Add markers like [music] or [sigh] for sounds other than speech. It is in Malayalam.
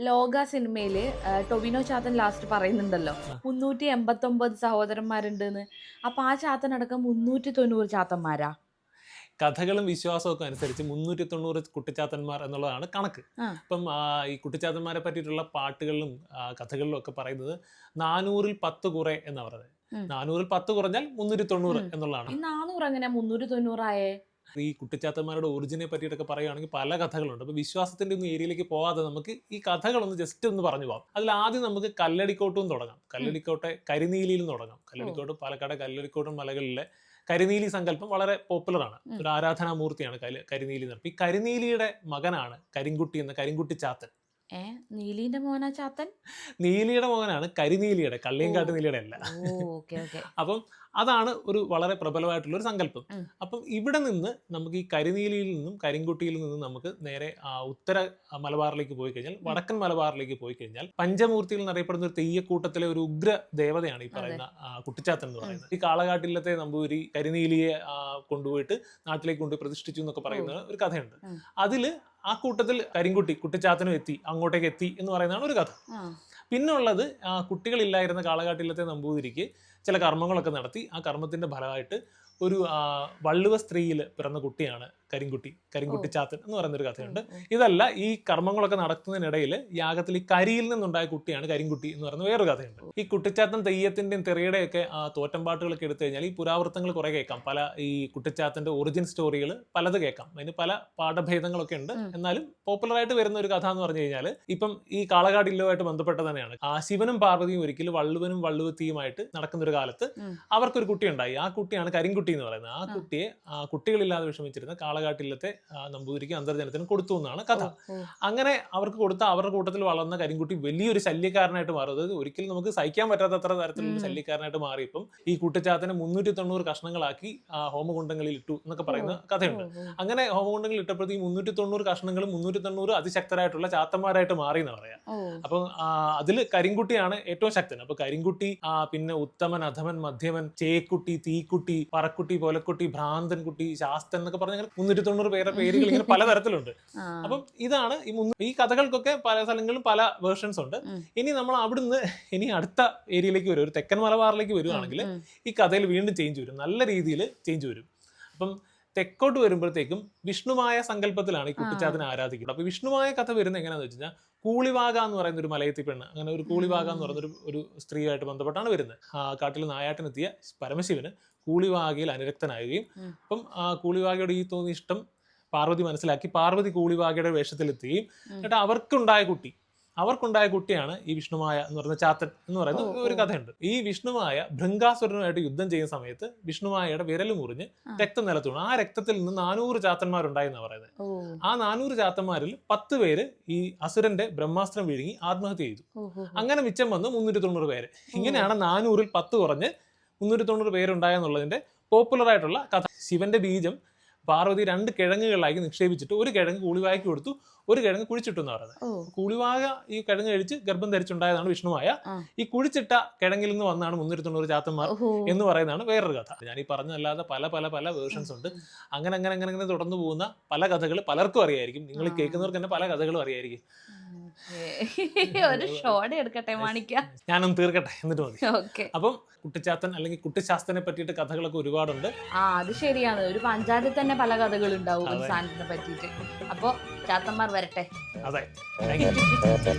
ലോക സിനിമയിൽ ടൊവിനോ ചാത്തൻ ലാസ്റ്റ് പറയുന്നുണ്ടല്ലോ. മുന്നൂറ്റി എൺപത്തി ഒമ്പത് സഹോദരന്മാരുണ്ടെന്ന്. അപ്പൊ ആ ചാത്തൻ അടക്കം മുന്നൂറ്റി തൊണ്ണൂറ് ചാത്തന്മാരാ? കഥകളും വിശ്വാസവും ഒക്കെ അനുസരിച്ച് മുന്നൂറ്റി തൊണ്ണൂറ് കുട്ടിച്ചാത്തന്മാർ എന്നുള്ളതാണ് കണക്ക്. അപ്പം ഈ കുട്ടിച്ചാത്തന്മാരെ പറ്റിയിട്ടുള്ള പാട്ടുകളിലും കഥകളിലും ഒക്കെ പറയുന്നത് നാനൂറിൽ പത്ത് കുറെ എന്നാ പറയുന്നത്. നാനൂറിൽ പത്ത് കുറഞ്ഞാൽ മുന്നൂറ്റി തൊണ്ണൂറ്. എന്നുള്ളതാണ്. നാനൂറ് എങ്ങനെയാ മുന്നൂറ്റി തൊണ്ണൂറായേ ഈ കുട്ടിച്ചാത്തന്മാരുടെ ഒറിജിനെ പറ്റിയിട്ടൊക്കെ പറയുകയാണെങ്കിൽ പല കഥകളുണ്ട്. അപ്പോൾ വിശ്വാസത്തിന്റെ ഒന്നും ഏരിയയിലേക്ക് പോകാതെ നമുക്ക് ഈ കഥകളൊന്ന് ജസ്റ്റ് ഒന്ന് പറഞ്ഞു പോകാം അതിൽ ആദ്യം നമുക്ക് കല്ലടിക്കോട്ടും തുടങ്ങാം. കല്ലടിക്കോട്ടെ കരിനീലിയിലും തുടങ്ങാം. കല്ലടിക്കോട്ട് പാലക്കാട് കല്ലടിക്കോട്ടും മലകളിലെ കരിനീലി സങ്കല്പം വളരെ പോപ്പുലറാണ്. ഒരു ആരാധനാമൂർത്തിയാണ് കല- കരിനീലി എന്ന് ഈ കരിനീലിയുടെ മകനാണ് കരിങ്കുട്ടി എന്ന കരിങ്കുട്ടി ചാത്തൻ. ഏ? നീലിന്റെ മോനാ ചാത്തൻ? നീലിയുടെ മോനാണ് കരിനീലിയുടെ കള്ളിയങ്കാട്ട് കാട്ടു നീലിയുടെ അല്ല. [laughs] അപ്പം അതാണ് ഒരു വളരെ പ്രബലമായിട്ടുള്ള ഒരു സങ്കല്പം. അപ്പം ഇവിടെ നിന്ന് നമുക്ക് ഈ കരിനീലിയിൽ നിന്നും കരിങ്കുട്ടിയിൽ നിന്നും നമുക്ക് നേരെ ഉത്തര മലബാറിലേക്ക് പോയി കഴിഞ്ഞാൽ വടക്കൻ മലബാറിലേക്ക് പോയി കഴിഞ്ഞാൽ പഞ്ചമൂർത്തിയിൽ എന്നറിയപ്പെടുന്ന ഒരു തെയ്യക്കൂട്ടത്തിലെ ഒരു ഉഗ്ര ദേവതയാണ് ഈ പറയുന്ന കുട്ടിച്ചാത്തൻ എന്ന് പറയുന്നത്. ഈ കാളകാട്ടിലത്തെ നമ്പൂരി കരിനീലിയെ കൊണ്ടുപോയിട്ട് നാട്ടിലേക്ക് കൊണ്ട് പ്രതിഷ്ഠിച്ചു എന്നൊക്കെ പറയുന്ന ഒരു കഥയുണ്ട്. ഉം. ആ കൂട്ടത്തിൽ കരിങ്കുട്ടി കുട്ടിച്ചാത്തനും എത്തി അങ്ങോട്ടേക്ക് എത്തി എന്ന് പറയുന്നതാണ് ഒരു കഥ. പിന്നുള്ളത് ആ, കുട്ടികളില്ലായിരുന്ന കാളകാട്ടിലത്തെ നമ്പൂതിരിക്ക് ചില കർമ്മങ്ങളൊക്കെ നടത്തി ആ കർമ്മത്തിന്റെ ഫലമായിട്ട് ഒരു വള്ളുവ സ്ത്രീയിൽ പിറന്ന കുട്ടിയാണ് കരിങ്കുട്ടി കരിങ്കുട്ടി ചാത്തൻ എന്ന് പറയുന്നൊരു കഥയുണ്ട്. ഇതല്ല ഈ കർമ്മങ്ങളൊക്കെ നടത്തുന്നതിനിടയിൽ യാഗത്തിൽ ഈ കരിയിൽ നിന്നുണ്ടായ കുട്ടിയാണ് കരിങ്കുട്ടി എന്ന് പറയുന്ന വേറൊരു കഥയുണ്ട്. ഈ കുട്ടിച്ചാത്തൻ തെയ്യത്തിന്റെയും തെറിയുടെയൊക്കെ ആ തോറ്റമ്പാട്ടുകളൊക്കെ എടുത്തു കഴിഞ്ഞാൽ ഈ പുരാവൃത്തങ്ങൾ കുറെ കേൾക്കാം. പല ഈ കുട്ടിച്ചാത്തന്റെ ഒറിജിൻ സ്റ്റോറികൾ പലത് കേൾക്കാം. അതിന് പല പാഠഭേദങ്ങളൊക്കെ ഉണ്ട്. എന്നാലും പോപ്പുലർ ആയിട്ട് വരുന്ന ഒരു കഥ എന്ന് പറഞ്ഞു കഴിഞ്ഞാൽ ഇപ്പം ഈ കാളകാടില്ലുമായിട്ട് ബന്ധപ്പെട്ട തന്നെയാണ്. ആ ശിവനും പാർവതിയും ഒരിക്കലും വള്ളുവനും വള്ളുവത്തിയുമായിട്ട് നടക്കുന്ന ഒരു കാലത്ത് അവർക്കൊരു കുട്ടി ഉണ്ടായി ആ കുട്ടിയാണ് കരിങ്കുട്ടി എന്ന് പറയുന്നത്. ആ. കുട്ടിയെ ആ, കുട്ടികളില്ലാതെ വിഷമിച്ചിരുന്ന കാളകാട്ടിലത്തെ ആ, നമ്പൂതിരിക്ക് അന്തർജനത്തിന് കൊടുത്തു എന്നാണ് കഥ. അങ്ങനെ അവർക്ക് കൊടുത്ത അവരുടെ കൂട്ടത്തിൽ വളർന്ന കരിങ്കുട്ടി വലിയൊരു ശല്യക്കാരനായിട്ട് മാറും. അതായത് ഒരിക്കലും നമുക്ക് സഹിക്കാൻ പറ്റാത്ത അത്ര തരത്തിലുള്ള. ശല്യക്കാരനായിട്ട് മാറിയപ്പം ഈ കുട്ടിച്ചാത്തനെ മുന്നൂറ്റി തൊണ്ണൂറ് കഷ്ണങ്ങളാക്കി ഹോമകുണ്ടങ്ങളിൽ ഇട്ടു എന്നൊക്കെ പറയുന്ന കഥയുണ്ട്. അങ്ങനെ ഹോമകുണ്ടങ്ങളിൽ ഇട്ടപ്പോഴത്തേക്ക് മുന്നൂറ്റി തൊണ്ണൂറ് കഷ്ണങ്ങളും മുന്നൂറ്റി തൊണ്ണൂറ് അതിശക്തരായിട്ടുള്ള ചാത്തന്മാരായിട്ട് മാറി എന്ന് പറയാം. അപ്പൊ അതിൽ കരിങ്കുട്ടിയാണ് ഏറ്റവും ശക്തൻ. അപ്പൊ കരിങ്കുട്ടി പിന്നെ ഉത്തമൻ അധമൻ മധ്യമൻ ചേക്കുട്ടി തീക്കുട്ടി പറക്കുട്ടി പൊലക്കുട്ടി ഭ്രാന്തൻ കുട്ടി ശാസ്തൻ എന്നൊക്കെ പറഞ്ഞ മുന്നൂറ്റി തൊണ്ണൂറ് പേരുടെ പേരുകൾ ഇങ്ങനെ പലതരത്തിലുണ്ട്. അപ്പം ഇതാണ് ഈ ഈ കഥകൾക്കൊക്കെ പല സ്ഥലങ്ങളിലും പല വേർഷൻസ് ഉണ്ട്. ഇനി നമ്മൾ അവിടുന്ന് ഇനി അടുത്ത ഏരിയയിലേക്ക് വരും. ഒരു തെക്കൻ മലബാറിലേക്ക് വരുവാണെങ്കിൽ ഈ കഥയിൽ വീണ്ടും ചേഞ്ച് വരും. നല്ല രീതിയിൽ ചേഞ്ച് വരും. അപ്പം തെക്കോട്ട് വരുമ്പോഴത്തേക്കും വിഷ്ണുമായ സങ്കല്പത്തിലാണ് ഈ കുട്ടിച്ചാത്തിനെ ആരാധിക്കുന്നത്. അപ്പൊ വിഷ്ണുമായ കഥ വരുന്നത് എങ്ങനെയാന്ന് വെച്ച് കഴിഞ്ഞാൽ കൂളിവാക എന്ന് പറയുന്ന ഒരു മലയത്തി പെണ്ണ് അങ്ങനെ ഒരു കൂളിവാക എന്ന് പറയുന്ന ഒരു ഒരു സ്ത്രീയായിട്ട് ബന്ധപ്പെട്ടാണ് വരുന്നത്. ആ കാട്ടിൽ നായാട്ടിനെത്തിയ പരമശിവന് കൂളിവാകയിൽ അനുരക്തനാകുകയും അപ്പം ആ കൂളിവാകയുടെ ഈ തോന്നിയ ഇഷ്ടം പാർവതി മനസ്സിലാക്കി പാർവതി കൂളിവാകയുടെ വേഷത്തിലെത്തുകയും. എന്നിട്ട് അവർക്കുണ്ടായ കുട്ടി അവർക്കുണ്ടായ കുട്ടിയാണ് ഈ വിഷ്ണുമായ എന്ന് പറയുന്ന ചാത്തൻ എന്ന് പറയുന്ന ഒരു കഥയുണ്ട്. ഈ വിഷ്ണുമായ ഭൃങ്കാസുരനുമായിട്ട് യുദ്ധം ചെയ്യുന്ന സമയത്ത് വിഷ്ണുമായയുടെ വിരൽ മുറിഞ്ഞ് രക്തം നിലത്തു ആ രക്തത്തിൽ നിന്ന് നാനൂറ് ചാത്തന്മാരുണ്ടായെന്നാണ് പറയുന്നത്. ആ നാനൂറ് ചാത്തന്മാരിൽ പത്ത് പേര് ഈ അസുരന്റെ ബ്രഹ്മാസ്ത്രം വിഴുങ്ങി ആത്മഹത്യ ചെയ്തു. അങ്ങനെ മിച്ചം വന്ന് മുന്നൂറ്റി തൊണ്ണൂറ് പേര് ഇങ്ങനെയാണ് നാനൂറിൽ പത്ത് കുറഞ്ഞ് മുന്നൂറ്റി തൊണ്ണൂറ് പേരുണ്ടായെന്നുള്ളതിന്റെ പോപ്പുലർ ആയിട്ടുള്ള കഥ. ശിവന്റെ ബീജം പാർവതി രണ്ട് കിഴങ്ങുകളിലാക്കി നിക്ഷേപിച്ചിട്ട് ഒരു കിഴങ്ങ് കൂളിവായ്ക്ക് കൊടുത്തു ഒരു കിഴങ്ങ് കുഴിച്ചിട്ടു എന്ന് പറയുന്നത് കൂളിവാക ഈ കിഴങ്ങ് കഴിച്ച് ഗർഭം ധരിച്ചുണ്ടായതാണ് വിഷ്ണുവായ ഈ കുഴിച്ചിട്ട കിഴങ്ങിൽ നിന്ന് വന്നാണ് മുന്നൂറ്റി തൊണ്ണൂറ് ചാത്തന്മാർ. എന്ന് പറയുന്നതാണ് വേറൊരു കഥ. ഞാൻ ഈ പറഞ്ഞല്ലാതെ പല പല പല വേർഷൻസ് ഉണ്ട്. അങ്ങനെ അങ്ങനെ അങ്ങനെ അങ്ങനെ തുടർന്നു പോകുന്ന പല കഥകൾ പലർക്കും അറിയായിരിക്കും. നിങ്ങൾ. കേൾക്കുന്നവർക്ക് തന്നെ പല കഥകളും അറിയായിരിക്കും. ഒരു ഷോടെ എടുക്കട്ടെ മാണിക്ക. ഞാനൊന്ന് തീർക്കട്ടെ എന്നിട്ട് മതി. ഓക്കെ. അപ്പം കുട്ടിച്ചാത്തൻ അല്ലെങ്കിൽ കുട്ടിശാസ്ത്രനെ പറ്റിയിട്ട് കഥകളൊക്കെ ഒരുപാടുണ്ട്. ആ അത് ശരിയാണ്. ഒരു പഞ്ചായത്തിൽ തന്നെ പല ഒരു അതെ. സാധനത്തിനെ പറ്റിയിട്ട്. അപ്പൊ ചാത്തന്മാർ വരട്ടെ. അതെ. [laughs]